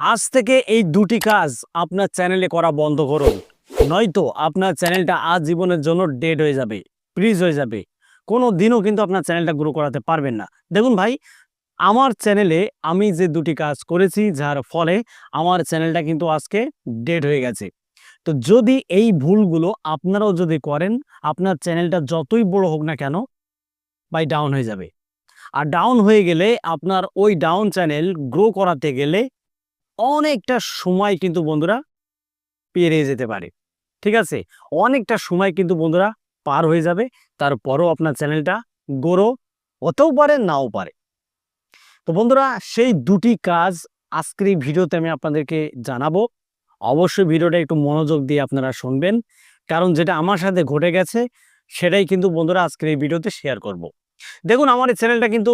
আজ থেকে এই দুটি কাজ আপনার চ্যানেলে করা বন্ধ করুন। নয়তো আপনার চ্যানেলটা আজ জীবনের জন্য ডেড হয়ে যাবে ফ্রিজ হয়ে যাবে। কোনো দিনও কিন্তু আপনার চ্যানেলটা গ্রো করাতে পারবেন না। দেখুন ভাই, আমার চ্যানেলে আমি যে দুটি কাজ করেছি, যার ফলে আমার চ্যানেলটা কিন্তু আজকে ডেড হয়ে গেছে। তো যদি এই ভুলগুলো আপনারাও যদি করেন, আপনার চ্যানেলটা যতই বড় হোক না কেন, ভাই ডাউন হয়ে যাবে। আর ডাউন হয়ে গেলে আপনার ওই ডাউন চ্যানেল গ্রো করাতে গেলে অনেকটা সময় কিন্তু বন্ধুরা পেরিয়ে যেতে পারে। ঠিক আছে? অনেকটা সময় কিন্তু বন্ধুরা পার হয়ে যাবে। তারপরও আপনার চ্যানেলটা গ্রো হতেও পারে, নাও পারে। তো বন্ধুরা, সেই দুটি কাজ আজকের এই ভিডিওতে আমি আপনাদেরকে জানাব। অবশ্যই ভিডিওটা একটু মনোযোগ দিয়ে আপনারা শুনবেন। কারণ যেটা আমার সাথে ঘটে গেছে, সেটাই কিন্তু বন্ধুরা আজকের এই ভিডিওতে শেয়ার করব। দেখুন, আমার এই চ্যানেলটা কিন্তু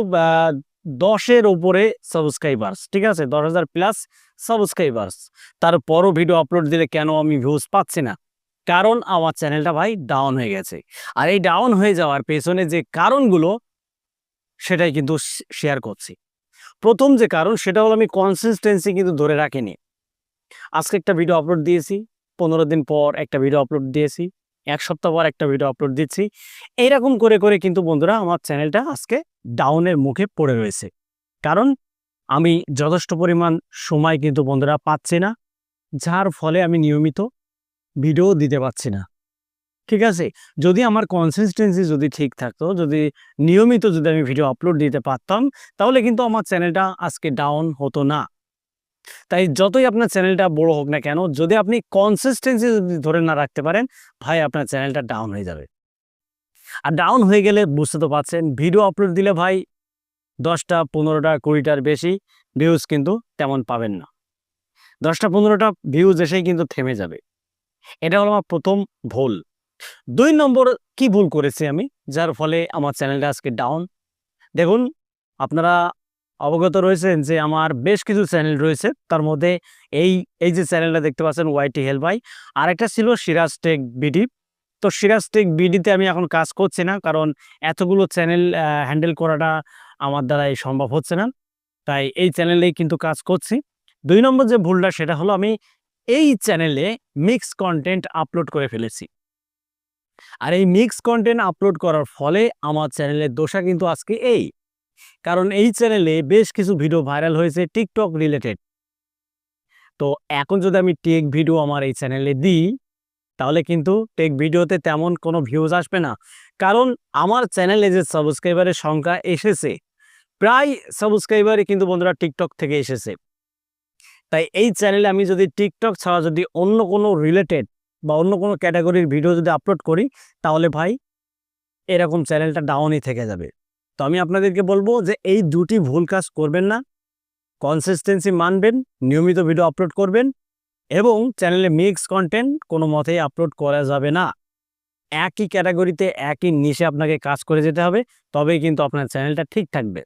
দশের ওপরে সাবস্ক্রাইবার্স ঠিক আছে? দশ হাজার প্লাস সাবস্ক্রাইবার্স তারপরও ভিডিও আপলোড দিলে কেন আমি ভিউজ পাচ্ছি না? কারণ আমার চ্যানেলটা ভাই ডাউন হয়ে গেছে। আর এই ডাউন হয়ে যাওয়ার পেছনে যে কারণগুলো, সেটাই কিন্তু শেয়ার করছি। প্রথম যে কারণ, সেটা হলো আমি কনসিস্টেন্সি কিন্তু ধরে রাখিনি। আজকে একটা ভিডিও আপলোড দিয়েছি, পনেরো দিন পর একটা ভিডিও আপলোড দিয়েছি। এক সপ্তাহ পর একটা ভিডিও আপলোড দিচ্ছি। এইরকম করে করে কিন্তু বন্ধুরা আমার চ্যানেলটা আজকে ডাউনের মুখে পড়ে রয়েছে। কারণ আমি যথেষ্ট পরিমাণ সময় কিন্তু বন্ধুরা পাচ্ছি না, যার ফলে আমি নিয়মিত ভিডিও দিতে পারছি না। ঠিক আছে? যদি আমার কনসিস্টেন্সি যদি ঠিক থাকতো, যদি নিয়মিত যদি আমি ভিডিও আপলোড দিতে পারতাম, তাহলে কিন্তু আমার চ্যানেলটা আজকে ডাউন হতো না। তাই যতই আপনার চ্যানেলটা বড় হোক না কেন, যদি আপনি কনসিস্টেন্সি ধরে না রাখতে পারেন, ভাই আপনার চ্যানেলটা ডাউন হয়ে যাবে। আর ডাউন হয়ে গেলে বুঝতে তো পারছেন ভিডিও আপলোড দিলে ভাই দশটা পনেরোটা কুড়িটার বেশি ভিউজ কিন্তু তেমন পাবেন না। দশটা পনেরোটা ভিউজ এসেই কিন্তু থেমে যাবে। এটা হলো আমার প্রথম ভুল। দুই নম্বর কি ভুল করেছি আমি, যার ফলে আমার চ্যানেলটা আজকে ডাউন দেখুন, আপনারা অবগত রয়েছেন যে আমার বেশ কিছু চ্যানেল রয়েছে। তার মধ্যে এই এই যে চ্যানেলটা দেখতে পাচ্ছেন ওয়াইটি হেল ভাই আরেকটা ছিল সিরাজ টেক বিডি তো সিরাজ টেক বিডিতে আমি এখন কাজ করছি না, কারণ এতগুলো চ্যানেল হ্যান্ডেল করাটা আমার দ্বারাই সম্ভব হচ্ছে না। তাই এই চ্যানেলেই কিন্তু কাজ করছি। দুই নম্বর যে ভুলটা, সেটা হলো আমি এই চ্যানেলে মিক্স কন্টেন্ট আপলোড করে ফেলেছি। আর এই মিক্স কন্টেন্ট আপলোড করার ফলে আমার চ্যানেলের দোষা কিন্তু আজকে এই। কারণ এই চ্যানেলে বেশ কিছু ভিডিও ভাইরাল হয়েছে টিকটক রিলেটেড। তো এখন যদি আমি টেক ভিডিও আমার এই চ্যানেলে দিই, তাহলে কিন্তু টেক ভিডিওতে তেমন কোনো ভিউজ আসবে না। কারণ আমার চ্যানেলে যে সাবস্ক্রাইবারের সংখ্যা এসেছে, প্রায় সাবস্ক্রাইবারই কিন্তু বন্ধুরা টিকটক থেকে এসেছে। তাই এই চ্যানেলে আমি যদি টিকটক ছাড়া যদি অন্য কোনো রিলেটেড বা অন্য কোনো ক্যাটাগরির ভিডিও যদি আপলোড করি, তাহলে ভাই এরকম চ্যানেলটা ডাউনই থেকে যাবে। তো আমি আপনাদেরকে বলব যে এই দুটি ভুল কাজ করবেন না কনসিস্টেন্সি মানবেন, নিয়মিত ভিডিও আপলোড করবেন এবং চ্যানেলে মিক্স কন্টেন্ট কোনো মতেই আপলোড করা যাবে না। একই ক্যাটাগরিতে একই নিশে আপনাকে কাজ করে যেতে হবে, তবেই কিন্তু আপনার চ্যানেলটা ঠিক থাকবে।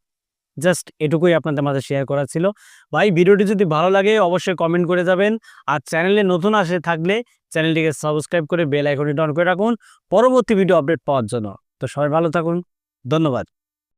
জাস্ট এটুকুই আপনাদের মাঝে শেয়ার করা ছিল। ভাই ভিডিওটি যদি ভালো লাগে অবশ্যই কমেন্ট করে যাবেন। আর চ্যানেলে নতুন আসে থাকলে চ্যানেলটিকে সাবস্ক্রাইব করে বেল আইকনটি অন করে রাখুন। পরবর্তী ভিডিও আপডেট পাওয়ার জন্য। তো সবাই ভালো থাকুন। ধন্যবাদ।